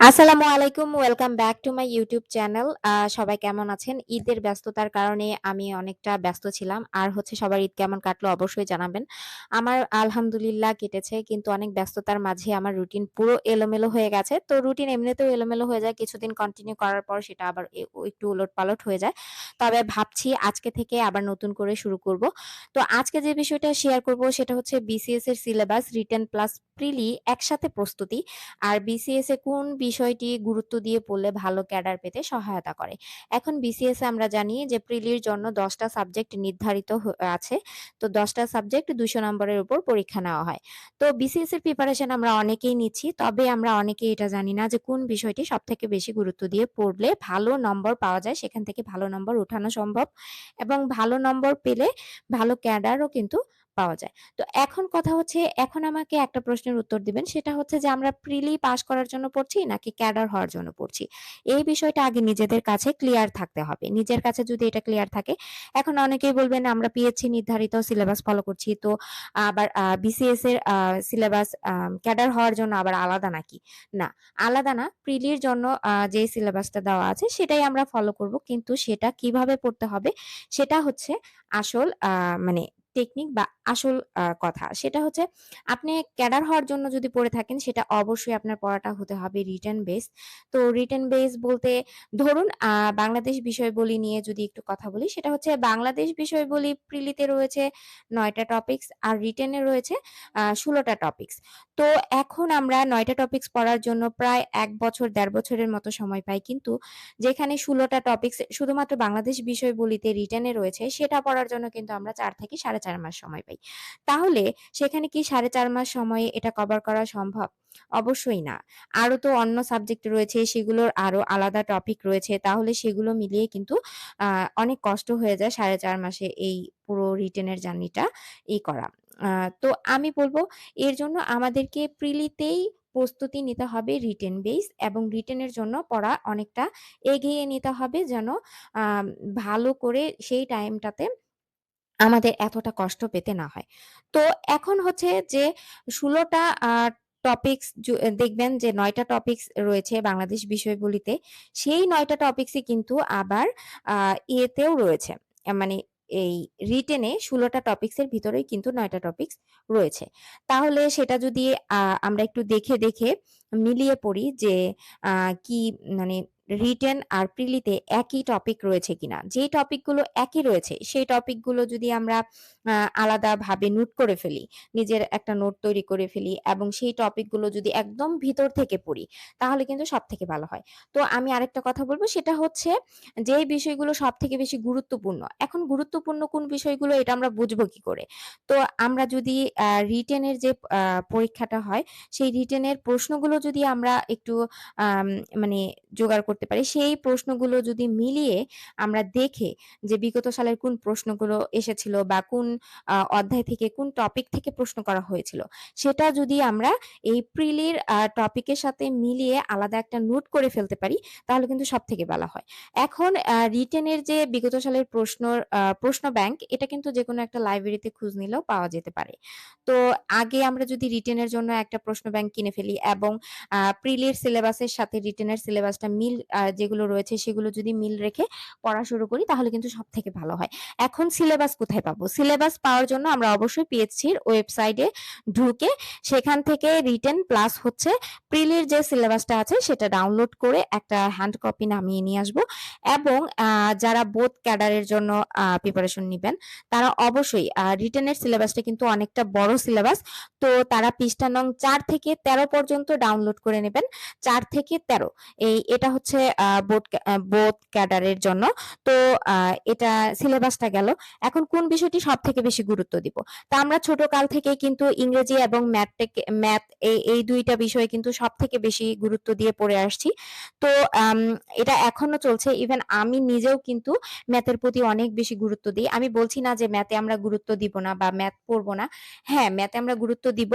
আসসালামু আলাইকুম। Welcome back to my YouTube channel. সবাই কেমন আছেন? ঈদের ব্যস্ততার কারণে আমি অনেকটা ব্যস্ত ছিলাম। আর হচ্ছে সবার ঈদ কেমন কাটলো অবশ্যই জানাবেন। আমার আলহামদুলিল্লাহ কেটেছে। কিন্তু অনেক ব্যস্ততার মাঝে আমার রুটিন পুরো এলোমেলো হয়ে গেছে। তো রুটিন এমনিতেও এলোমেলো হয়ে যায়। কিছুদিন কন্টিনিউ করার পর সেটা আবার একটু ওলটপালট হয়ে যায়। তবে ভাবছি আজকে থেকে আবার নতুন করে শুরু করব। তো আজকে যে বিষয়টা শেয়ার করব সেটা হচ্ছে বিসিএস এর সিলেবাস, রিটেন প্লাস প্রিলি একসাথে প্রস্তুতি। আর বিসিএস এ কোন বিষয়টি গুরুত্ব দিয়ে পড়লে ভালো ক্যাডার পেতে সহায়তা করে। এখন বিসিএস আমরা জানি যে প্রিলির জন্য দশটা সাবজেক্ট নির্ধারিত আছে। তো দশটা সাবজেক্ট দুশো নম্বরের উপর পরীক্ষা নেওয়া হয়। তো বিসিএস এর প্রিপারেশন আমরা অনেকেই নিচ্ছি। তবে আমরা অনেকেই এটা জানি না যে কোন বিষয়টি সব থেকে বেশি গুরুত্ব দিয়ে পড়লে ভালো নম্বর পাওয়া যায়। সেখান থেকে ভালো নম্বর উঠানো সম্ভব এবং ভালো নম্বর পেলে ভালো ক্যাডারও কিন্তু পাওয়া যায়। তো এখন কথা হচ্ছে এখন আমাকে একটা প্রশ্নের উত্তর দিবেন। সেটা হচ্ছে যে আমরা প্রিলি পাস করার জন্য পড়ছি নাকি ক্যাডার হওয়ার জন্য পড়ছি? এই বিষয়টা আগে নিজেদের কাছে ক্লিয়ার থাকতে হবে। নিজের কাছে যদি এটা ক্লিয়ার থাকে, এখন অনেকেই বলবেন আমরা পিএইচসি নির্ধারিত সিলেবাস ফলো করছি। তো আবার বিসিএস এর সিলেবাস ক্যাডার হওয়ার জন্য আবার আলাদা নাকি? না, আলাদা না। প্রিলির জন্য যে সিলেবাসটা দেওয়া আছে সেটাই আমরা ফলো করব। কিন্তু সেটা কীভাবে পড়তে হবে সেটা হচ্ছে আসল মানে টেকনিক বা আসল কথা। সেটা হচ্ছে আপনি ক্যাডার হওয়ার জন্য যদি পড়ে থাকেন, সেটা অবশ্যই আপনার পড়াটা হতে হবে রিটার্ন বেস। তো রিটার্ন বেস বলতে ধরুন বাংলাদেশ বিষয়বলি নিয়ে যদি একটু কথা বলি, সেটা হচ্ছে বাংলাদেশ বিষয়বলি প্রিলিতে রয়েছে ৯ টা টপিকস আর রিটেন রয়েছে ষোলোটা ১৬ টা টপিকস। তো এখন আমরা নয়টা টপিক্স পড়ার জন্য প্রায় এক বছর, দেড় বছরের মতো সময় পাই। কিন্তু যেখানে ষোলোটা টপিক্স শুধুমাত্র বাংলাদেশ বিষয়বলিতে রিটেন রয়েছে, সেটা পড়ার জন্য কিন্তু আমরা ৪ থেকে ৪.৫ মাস সময় পাই। তাহলে সেখানে কি ৪.৫ মাস সময়ে এটা কভার করা সম্ভব? অবশ্যই না। আরও তো অন্য সাবজেক্ট রয়েছে, সেগুলোর আরও আলাদা টপিক রয়েছে। তাহলে সেগুলো মিলিয়ে কিন্তু অনেক কষ্ট হয়ে যায় ৪.৫ মাসে এই পুরো রিটেনের জার্নিটা ই করা। তো আমি বলব, এর জন্য আমাদেরকে প্রিলিতেই প্রস্তুতি নিতে হবে রিটেন বেস এবং রিটেনের জন্য পড়া অনেকটা এগিয়ে নিতে হবে যেন ভালো করে সেই টাইমটাতে আমাদের এতটা কষ্ট পেতে না হয়। তো এখন হচ্ছে যে ১৬ টা আ টপিকস দেখবেন যে ৯ টা টপিকস রয়েছে বাংলাদেশ বিষয়গুলিতে সেই ৯ টা টপিকসই কিন্তু আবার ইয়েতেও রয়েছে। মানে এই রিটেনে ১৬ টা টপিকসের ভিতরেই কিন্তু নয়টা টপিক্স রয়েছে। তাহলে সেটা যদি আমরা একটু দেখে, দেখে মিলিয়ে পড়ি যে কি মানে রিটেন আর প্রিলিতে একই টপিক রয়েছে কিনা। যেই টপিকগুলো একই রয়েছে সেই টপিকগুলো যদি আমরা আলাদাভাবে নোট করে ফেলি, নিজের একটা নোট তৈরি করে ফেলি এবং সেই টপিকগুলো যদি একদম ভিতর থেকে পড়ি, তাহলে কিন্তু সব থেকে ভালো হয়। তো আমি আরেকটা কথা বলব সেটা হচ্ছে যেই বিষয়গুলো সব থেকে বেশি গুরুত্বপূর্ণ। এখন গুরুত্বপূর্ণ কোন বিষয়গুলো এটা আমরা বুঝব কি করে? তো আমরা যদি রিটেনের যে পরীক্ষাটা হয়, সেই রিটেনের প্রশ্নগুলো যদি আমরা একটু মানে জোগাড় করতে পারি, সেই প্রশ্নগুলো যদি মিলিয়ে আমরা দেখে যে বিগত সালের কোন প্রশ্নগুলো এসেছিল বা কোন অধ্যায় থেকে কোন টপিক থেকে প্রশ্ন করা হয়েছিল, সেটা যদি আমরা এই প্রিলির টপিকের সাথে মিলিয়ে আলাদা একটা নোট করে ফেলতে পারি, তাহলে কিন্তু সব থেকে ভালো হয়। এখন রিটেনের যে বিগত সালের প্রশ্ন প্রশ্ন ব্যাংক এটা কিন্তু যেকোনো একটা লাইব্রেরিতে খোঁজ নিলেও পাওয়া যেতে পারে। তো আগে আমরা যদি রিটেনের জন্য একটা প্রশ্ন ব্যাংক কিনে ফেলি এবং প্রিলির সিলেবাসের সাথে রিটেনের সিলেবাসটা মিল যেগুলো রয়েছে সেগুলো যদি মিল রেখে পড়া শুরু করি তাহলে কিন্তু সব থেকে ভালো হয়। এখন সিলেবাস কোথায় পাবো? সিলেবাস পাওয়ার জন্য আমরা অবশ্যই পিএইচসির ওয়েবসাইটে ঢুকে সেখান থেকে রিটেন প্লাস হচ্ছে প্রিলির যে সিলেবাসটা আছে সেটা ডাউনলোড করে একটা হ্যান্ড কপি নামিয়ে নিয়ে আসব এবং যারা বোথ ক্যাডারের জন্য প্রিপারেশন নিবেন তারা অবশ্যই রিটেনের সিলেবাসটা কিন্তু অনেকটা বড় সিলেবাস। তো তারা পৃষ্ঠা নং ৪ থেকে ১৩ পর্যন্ত ডাউনলোড করে নেবেন। ৪ থেকে ১৩ এই এটা হচ্ছে বোট আ বোথ ক্যাডারের জন্য। তো এটা সিলেবাসটা গেল। এখন কোন বিষয়টি সব থেকে বেশি গুরুত্ব দিব? তা আমরা ছোট কাল থেকে কিন্তু ইংরেজি এবং ম্যাথ ম্যাথ এই, এই ২ টা বিষয় কিন্তু সবথেকে বেশি গুরুত্ব দিয়ে পড়ে আসছি। তো এটা এখনও চলছে। ইভেন আমি নিজেও কিন্তু ম্যাথের প্রতি অনেক বেশি গুরুত্ব দিই। আমি বলছি না যে ম্যাথে আমরা গুরুত্ব দিব না বা ম্যাথ পড়ব না। হ্যাঁ, ম্যাথে আমরা গুরুত্ব দিব।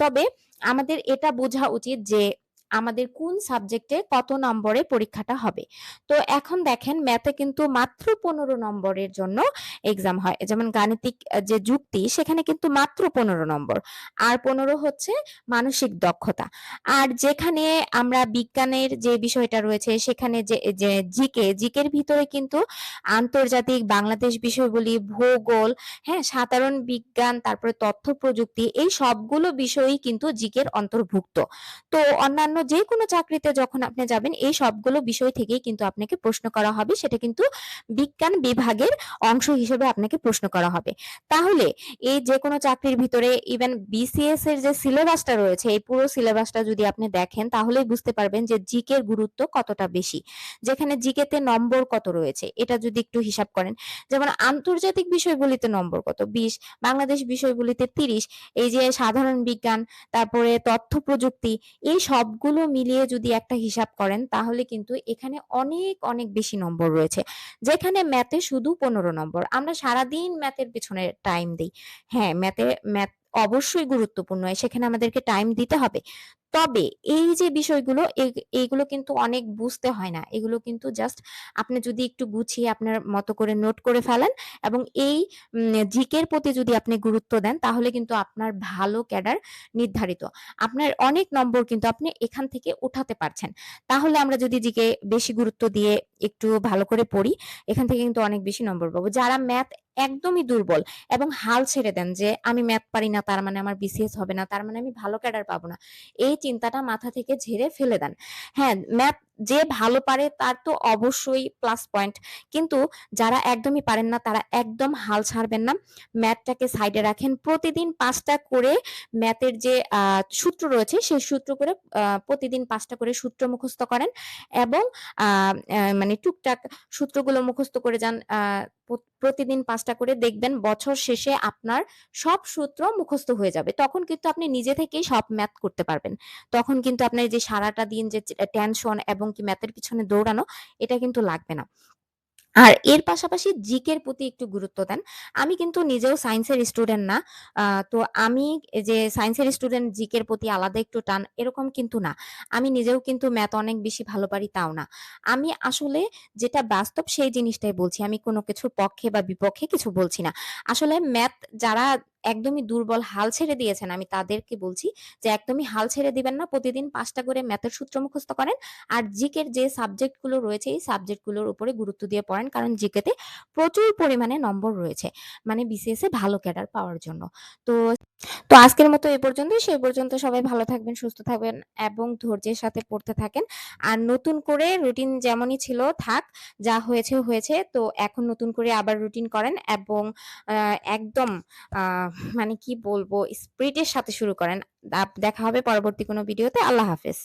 তবে আমাদের এটা বোঝা উচিত যে আমাদের কোন সাবজেক্টে কত নম্বরে পরীক্ষাটা হবে। তো এখন দেখেন ম্যাথে কিন্তু মাত্র ১৫ নম্বরের জন্য এক্সাম হয়। যেমন গাণিতিক যে যুক্তি সেখানে কিন্তু মাত্র ১৫ নম্বর। আর ১৫ হচ্ছে মানসিক দক্ষতা। আর যেখানে আমরা বিজ্ঞানের যে বিষয়টা রয়েছে সেখানে যে জিকে, জিকের ভিতরে কিন্তু আন্তর্জাতিক বাংলাদেশ বিষয়গুলি, ভূগোল, হ্যাঁ? সাধারণ বিজ্ঞান, তারপরে তথ্য প্রযুক্তি এই সবগুলো বিষয়ই কিন্তু জিকের অন্তর্ভুক্ত। তো অন্যান্য যেকোনো চাকরিতে যখন আপনি যাবেন এই সবগুলো বিষয় থেকেই কিন্তু আপনাকে প্রশ্ন করা হবে। সেটা কিন্তু বিজ্ঞান বিভাগের অংশ হিসেবে আপনাকে প্রশ্ন করা হবে। তাহলে এই যেকোনো চাকরির ভিতরে ইভেন বিসিএস এর যে সিলেবাসটা রয়েছে এই পুরো সিলেবাসটা যদি আপনি দেখেন তাহলেই বুঝতে পারবেন যে জিকের গুরুত্ব কতটা বেশি। যেখানে জিকেতে নম্বর কত রয়েছে এটা যদি একটু হিসাব করেন। যেমন আন্তর্জাতিক বিষয়গুলিতে নম্বর কত? ২০, বাংলাদেশ বিষয়গুলিতে ৩০, এই যে সাধারণ বিজ্ঞান, তারপরে তথ্য প্রযুক্তি এই সবগুলো মিলিয়ে যদি একটা হিসাব করেন তাহলে কিন্তু এখানে অনেক, অনেক বেশি নম্বর রয়েছে। যেখানে ম্যাথে শুধু ১৫ নম্বর। আমরা সারাদিন ম্যাথের পিছনে টাইম দিই হ্যাঁ, ম্যাথে ম্যাথ অবশ্যই গুরুত্বপূর্ণ। সেখানে আমাদেরকে টাইম দিতে হবে। তবে এই যে বিষয়গুলো এ এগুলো কিন্তু অনেক বুঝতে হয় না। এগুলো কিন্তু জাস্ট আপনি যদি একটু গুছিয়ে আপনার মতো করে নোট করে ফেলেন এবং এই জিকের প্রতি যদি আপনি গুরুত্ব দেন তাহলে কিন্তু আপনার ভালো ক্যাডার নির্ধারিত। আপনার অনেক নম্বর কিন্তু আপনি এখান থেকে উঠাতে পারছেন। তাহলে আমরা যদি জিকে বেশি গুরুত্ব দিয়ে একটু ভালো করে পড়ি, এখান থেকে কিন্তু অনেক বেশি নম্বর পাবো। যারা ম্যাথ একদমই দুর্বল এবং হাল ছেড়ে দেন যে আমি ম্যাথ পারি না তার মানে আমার বিসিএস হবে না, তার মানে আমি ভালো ক্যাডার পাবো না। এই চিন্তাটা মাথা থেকে ঝেড়ে ফেলে দেন। হ্যাঁ, ম্যাথ যে ভালো পারে তার তো অবশ্যই প্লাস পয়েন্ট। কিন্তু যারা একদমই পারেন না, তারা একদম হাল ছাড়বেন না। ম্যাথটাকে সাইডে রাখেন। প্রতিদিন পাঁচটা করে ম্যাথের যে সূত্র রয়েছে, সেই সূত্র করে প্রতিদিন পাঁচটা করে সূত্র মুখস্থ করেন এবং মানে টুকটাক সূত্রগুলো মুখস্থ করে যান। প্রতিদিন পাঁচটা করে দেখবেন বছর শেষে আপনার সব সূত্র মুখস্থ হয়ে যাবে। তখন কিন্তু আপনি নিজে থেকেই সব ম্যাথ করতে পারবেন। তখন কিন্তু আপনার যে সারাটা দিন যে, টেনশন এবং কি ম্যাথের পিছনে দৌড়ানো, এটা কিন্তু লাগবে না। আর এর পাশাপাশি জিকের প্রতি একটু গুরুত্ব দেন। আমি কিন্তু নিজেও সায়েন্সের স্টুডেন্ট না। তো আমি যে সায়েন্সের স্টুডেন্ট জিকের প্রতি আলাদা একটু টান, এরকম কিন্তু না। আমি নিজেও কিন্তু ম্যাথ অনেক বেশি ভালো পারি তাও না। আমি আসলে যেটা বাস্তব সেই জিনিসটাই বলছি। আমি কোনো কিছুর পক্ষে বা বিপক্ষে কিছু বলছি না। আসলে ম্যাথ যারা একদমই দুর্বল হাল ছেড়ে দিয়েছেন আমি তাদেরকে বলছি যে একদমই হাল ছেড়ে দিবেন না। প্রতিদিন পাঁচটা করে ম্যাথের সূত্র মুখস্থ করেন। আর জিকের যে সাবজেক্টগুলো রয়েছে এই সাবজেক্টগুলোর উপরে গুরুত্ব দিয়ে পড়েন। কারণ জিকেতে প্রচুর পরিমাণে নম্বর রয়েছে। মানে বিসিএস ভালো ক্যাডার পাওয়ার জন্য। তো তো আজকের মতো এ পর্যন্তই। সেই পর্যন্ত সবাই ভালো থাকবেন, সুস্থ থাকবেন এবং ধৈর্যের সাথে পড়তে থাকেন। আর নতুন করে রুটিন যেমনই ছিল থাক। যা হয়েছে, হয়েছে। তো এখন নতুন করে আবার রুটিন করেন এবং একদম মানে কি বলব স্প্রিটের সাথে শুরু করেন। দেখা হবে পরবর্তী কোনো ভিডিওতে। আল্লাহ হাফেজ।